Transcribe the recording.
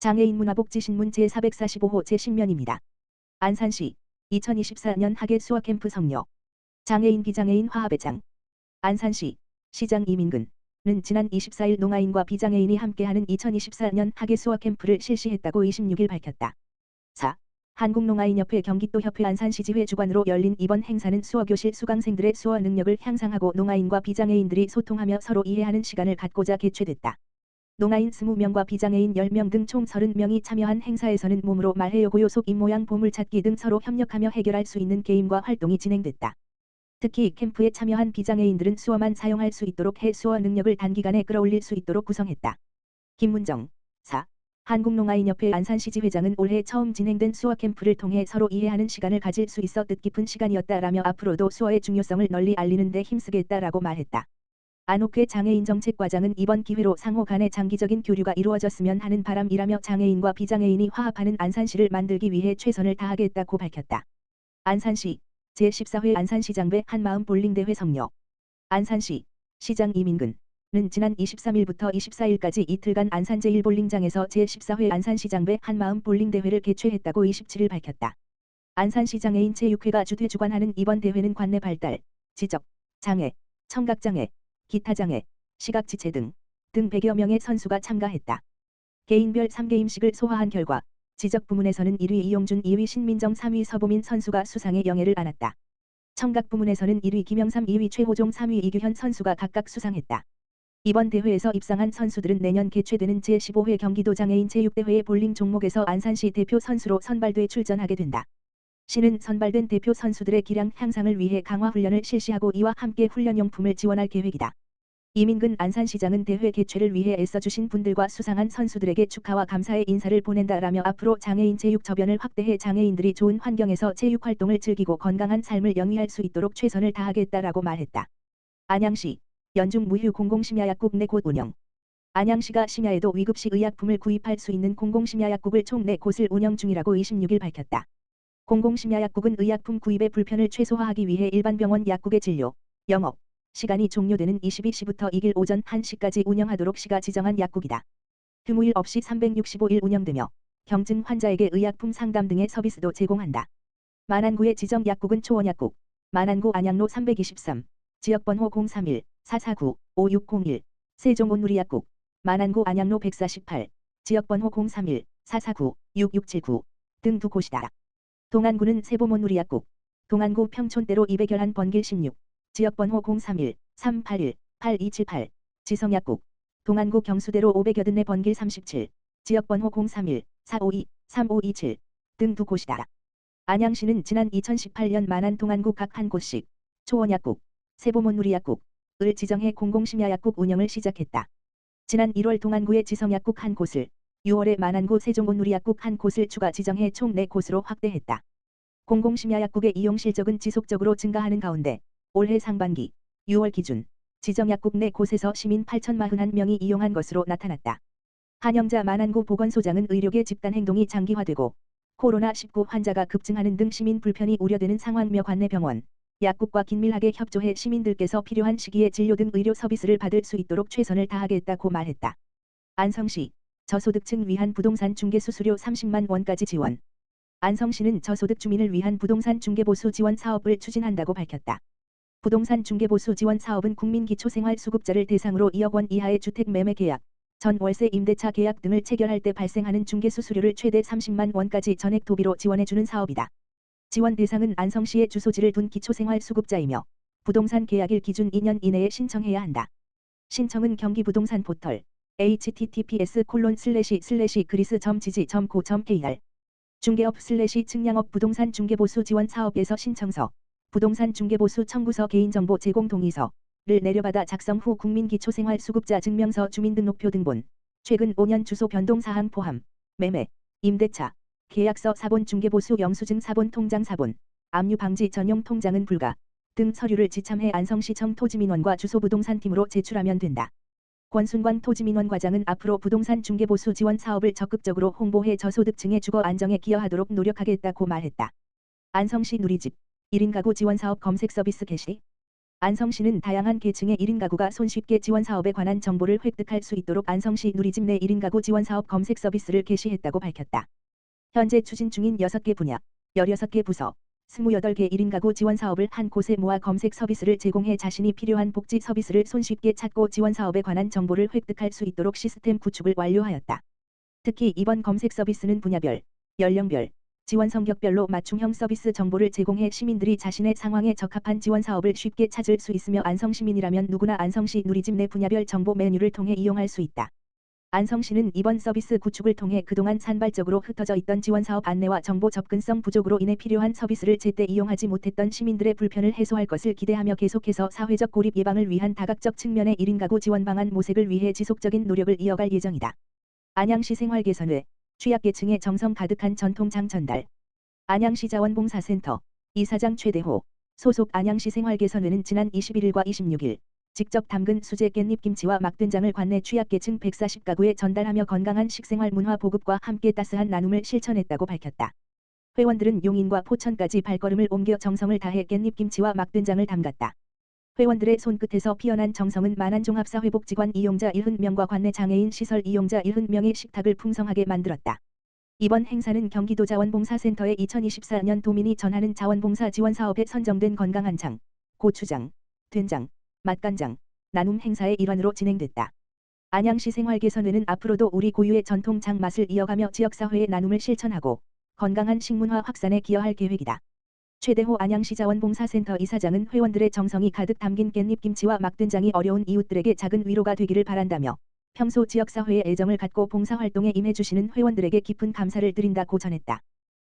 장애인 문화복지신문 제445호 제10면입니다. 안산시 2024년 학예 수학 캠프 성료 장애인 비장애인 화합회장 안산시 시장 이민근은 지난 24일 농아인과 비장애인이 함께하는 2024년 학예 수학 캠프를 실시했다고 26일 밝혔다. 4. 한국농아인협회 경기도협회 안산시지회 주관으로 열린 이번 행사는 수어교실 수강생들의 수어 능력을 향상하고 농아인과 비장애인들이 소통하며 서로 이해하는 시간을 갖고자 개최됐다. 농아인 20명과 비장애인 10명 등 총 30명이 참여한 행사에서는 몸으로 말해요 고요 속 입모양 보물찾기 등 서로 협력하며 해결할 수 있는 게임과 활동이 진행됐다. 특히 캠프에 참여한 비장애인들은 수어만 사용할 수 있도록 해 수어 능력을 단기간에 끌어올릴 수 있도록 구성했다. 김문정 4. 한국농아인협회 안산시지 회장은 올해 처음 진행된 수어 캠프를 통해 서로 이해하는 시간을 가질 수 있어 뜻깊은 시간이었다라며 앞으로도 수어의 중요성을 널리 알리는 데 힘쓰겠다라고 말했다. 안옥회 장애인 정책과장은 이번 기회로 상호 간의 장기적인 교류가 이루어졌으면 하는 바람이라며 장애인과 비장애인이 화합하는 안산시를 만들기 위해 최선을 다하겠다고 밝혔다. 안산시 제14회 안산시장배 한마음 볼링대회 성료 안산시 시장 이민근은 지난 23일부터 24일까지 이틀간 안산 제1볼링장에서 제14회 안산시장배 한마음 볼링대회를 개최했다고 27일 밝혔다. 안산시장애인 체육회가 주최 주관하는 이번 대회는 관내 발달, 지적, 장애, 청각장애, 기타 장애, 시각 지체 등, 등 100여 명의 선수가 참가했다. 개인별 3개임식을 소화한 결과 지적 부문에서는 1위 이용준 2위 신민정 3위 서보민 선수가 수상의 영예를 안았다. 청각 부문에서는 1위 김영삼 2위 최호종 3위 이규현 선수가 각각 수상했다. 이번 대회에서 입상한 선수들은 내년 개최되는 제15회 경기도 장애인 체육대회의 볼링 종목에서 안산시 대표 선수로 선발돼 출전하게 된다. 시는 선발된 대표 선수들의 기량 향상을 위해 강화 훈련을 실시하고 이와 함께 훈련용품을 지원할 계획이다. 이민근 안산시장은 대회 개최를 위해 애써주신 분들과 수상한 선수들에게 축하와 감사의 인사를 보낸다라며 앞으로 장애인 체육 저변을 확대해 장애인들이 좋은 환경에서 체육 활동을 즐기고 건강한 삶을 영위할 수 있도록 최선을 다하겠다라고 말했다. 안양시 연중 무휴 공공심야약국 내 곳 운영 안양시가 심야에도 위급시 의약품을 구입할 수 있는 공공심야약국을 총 4곳을 운영 중이라고 26일 밝혔다. 공공심야약국은 의약품 구입의 불편을 최소화하기 위해 일반 병원 약국의 진료, 영업, 시간이 종료되는 22시부터 이길 오전 1시까지 운영하도록 시가 지정한 약국이다. 휴무일 없이 365일 운영되며 경증 환자에게 의약품 상담 등의 서비스도 제공한다. 만안구의 지정 약국은 초원약국, 만안구 안양로 323, 지역번호 031-449-5601, 세종온누리약국, 만안구 안양로 148, 지역번호 031-449-6679 등 두 곳이다. 동안구는 세보몬누리약국, 동안구 평촌대로 200열한 번길 16, 지역번호 031-381-8278, 지성약국, 동안구 경수대로 584 번길 37, 지역번호 031-452-3527 등 두 곳이다. 안양시는 지난 2018년 만안 동안구 각 한 곳씩 초원약국, 세보몬누리약국, 을 지정해 공공심야약국 운영을 시작했다. 지난 1월 동안구의 지성약국 한 곳을 6월에 만안구 세종온누리약국 한 곳을 추가 지정해 총 4곳으로 확대했다. 공공심야약국의 이용 실적은 지속적으로 증가하는 가운데 올해 상반기 6월 기준 지정약국 4곳에서 시민 8,041명이 이용한 것으로 나타났다. 한영자 만안구 보건소장은 의료계 집단 행동이 장기화되고 코로나19 환자가 급증하는 등 시민 불편이 우려되는 상황며 관내 병원, 약국과 긴밀하게 협조해 시민들께서 필요한 시기에 진료 등 의료 서비스를 받을 수 있도록 최선을 다하겠다고 말했다. 안성시 저소득층 위한 부동산 중개 수수료 30만 원까지 지원. 안성시는 저소득 주민을 위한 부동산 중개보수 지원 사업을 추진한다고 밝혔다. 부동산 중개보수 지원 사업은 국민기초생활수급자를 대상으로 2억 원 이하의 주택 매매 계약, 전 월세 임대차 계약 등을 체결할 때 발생하는 중개 수수료를 최대 30만 원까지 전액 도비로 지원해주는 사업이다. 지원 대상은 안성시의 주소지를 둔 기초생활수급자이며 부동산 계약일 기준 2년 이내에 신청해야 한다. 신청은 경기부동산 포털 https 콜론 슬래시 슬래시 그리스 점 지지 점고 kr 중개업 슬래시 측량업 부동산 중개보수 지원 사업에서 신청서 부동산 중개보수 청구서 개인정보 제공 동의서를 내려받아 작성 후 국민기초생활수급자 증명서 주민등록표 등본 최근 5년 주소 변동 사항 포함 매매 임대차 계약서 사본 중개보수 영수증 사본 통장 사본 압류 방지 전용 통장은 불가 등 서류를 지참해 안성시청 토지민원과 주소부동산팀으로 제출하면 된다. 권순광 토지민원 과장은 앞으로 부동산 중개보수 지원 사업을 적극적으로 홍보해 저소득층의 주거 안정에 기여하도록 노력하겠다고 말했다. 안성시 누리집 1인 가구 지원 사업 검색 서비스 개시 안성시는 다양한 계층의 1인 가구가 손쉽게 지원 사업에 관한 정보를 획득할 수 있도록 안성시 누리집 내 1인 가구 지원 사업 검색 서비스를 개시했다고 밝혔다. 현재 추진 중인 6개 분야, 16개 부서, 28개 1인 가구 지원 사업을 한 곳에 모아 검색 서비스를 제공해 자신이 필요한 복지 서비스를 손쉽게 찾고 지원 사업에 관한 정보를 획득할 수 있도록 시스템 구축을 완료하였다. 특히 이번 검색 서비스는 분야별, 연령별, 지원 성격별로 맞춤형 서비스 정보를 제공해 시민들이 자신의 상황에 적합한 지원 사업을 쉽게 찾을 수 있으며 안성시민이라면 누구나 안성시 누리집 내 분야별 정보 메뉴를 통해 이용할 수 있다. 안성시는 이번 서비스 구축을 통해 그동안 산발적으로 흩어져 있던 지원사업 안내와 정보 접근성 부족으로 인해 필요한 서비스를 제때 이용하지 못했던 시민들의 불편을 해소할 것을 기대하며 계속해서 사회적 고립 예방을 위한 다각적 측면의 1인 가구 지원 방안 모색을 위해 지속적인 노력을 이어갈 예정이다. 안양시 생활개선회, 취약계층의 정성 가득한 전통장 전달. 안양시 자원봉사센터, 이사장 최대호, 소속 안양시 생활개선회는 지난 21일과 26일, 직접 담근 수제 깻잎 김치와 막된장을 관내 취약계층 140가구에 전달하며 건강한 식생활 문화 보급과 함께 따스한 나눔을 실천했다고 밝혔다. 회원들은 용인과 포천까지 발걸음을 옮겨 정성을 다해 깻잎 김치와 막된장을 담갔다. 회원들의 손끝에서 피어난 정성은 만안종합사회복지관 이용자 70명과 관내 장애인 시설 이용자 70명의 식탁을 풍성하게 만들었다. 이번 행사는 경기도 자원봉사센터의 2024년 도민이 전하는 자원봉사 지원 사업에 선정된 건강한 장, 고추장, 된장, 맛간장, 나눔 행사의 일환으로 진행됐다. 안양시 생활개선회는 앞으로도 우리 고유의 전통 장 맛을 이어가며 지역사회의 나눔을 실천하고 건강한 식문화 확산에 기여할 계획이다. 최대호 안양시 자원봉사센터 이사장은 회원들의 정성이 가득 담긴 깻잎 김치와 막된장이 어려운 이웃들에게 작은 위로가 되기를 바란다며 평소 지역사회에 애정을 갖고 봉사활동에 임해주시는 회원들에게 깊은 감사를 드린다고 전했다.